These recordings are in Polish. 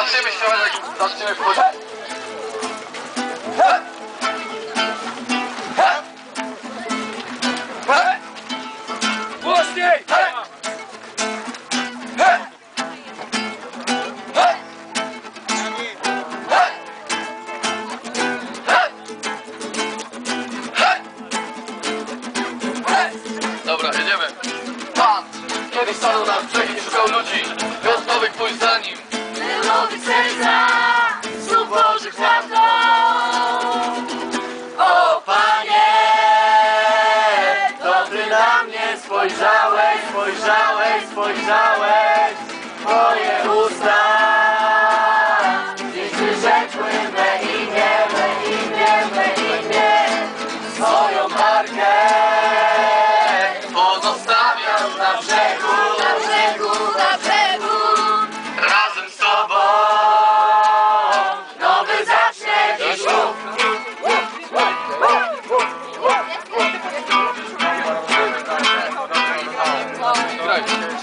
Zaczniemy śpiewać, jak zaczniemy wchodzić. Głośniej! Dobra, jedziemy. Pan kiedyś stanął na brzegi i szukał ludzi. Wiosnowych pójść za nim. Wyłowy serca, znów Bożych prawdą. O Panie, dobry na mnie spojrzałeś, spojrzałeś, spojrzałeś. Moje usta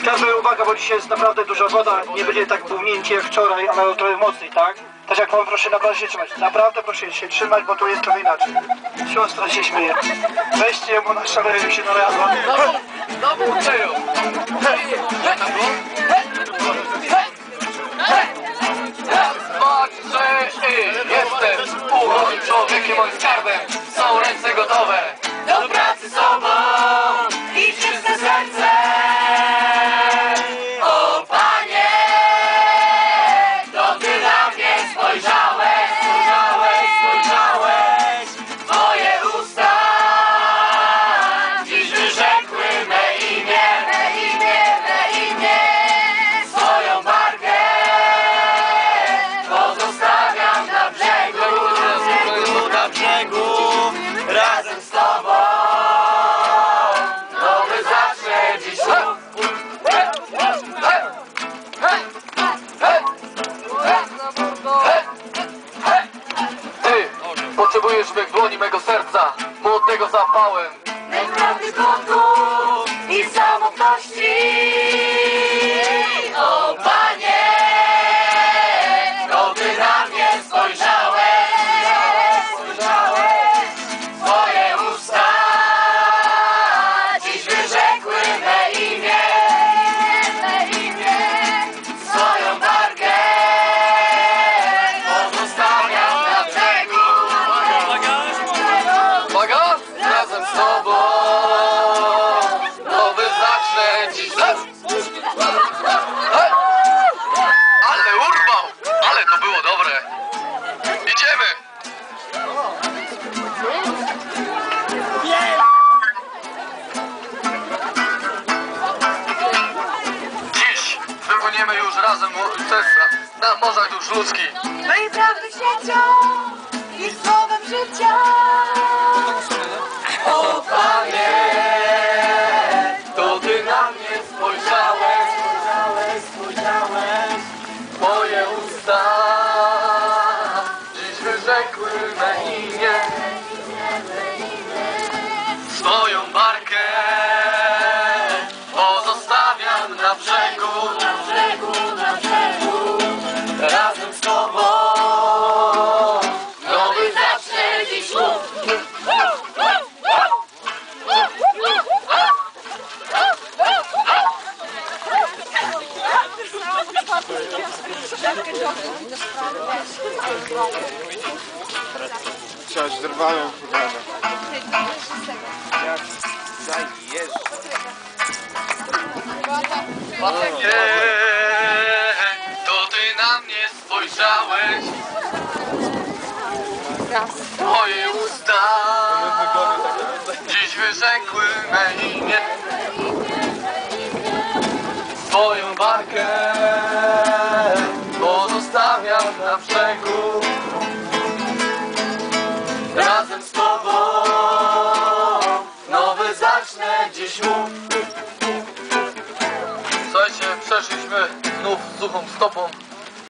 Każda uwaga, bo dzisiaj jest naprawdę duża woda. Nie będzie tak bównięcie jak wczoraj, ale trochę mocniej, tak? Tak jak powiem, proszę naprawdę się trzymać. Naprawdę proszę się trzymać, bo tu jest trochę inaczej. Siostra się śmieje. Weźcie bo na szaleju się. Znowu kleją. Młodego zapałem. I samotności. Już ludzkich. Mojej prawdy świecią i słowem życia. O Panie, To ty na mnie spojrzałeś, spojrzałeś, spojrzałeś. moje usta dziś wyrzekły me imię. Trzeba zerwaną programę. Jak. Nie, to ty na mnie spojrzałeś. Moje usta dziś wyrzekły me imię. Swoją barkę na brzegu. Razem z tobą nowy zacznę dziś mów. Słuchajcie, przeszliśmy znów suchą stopą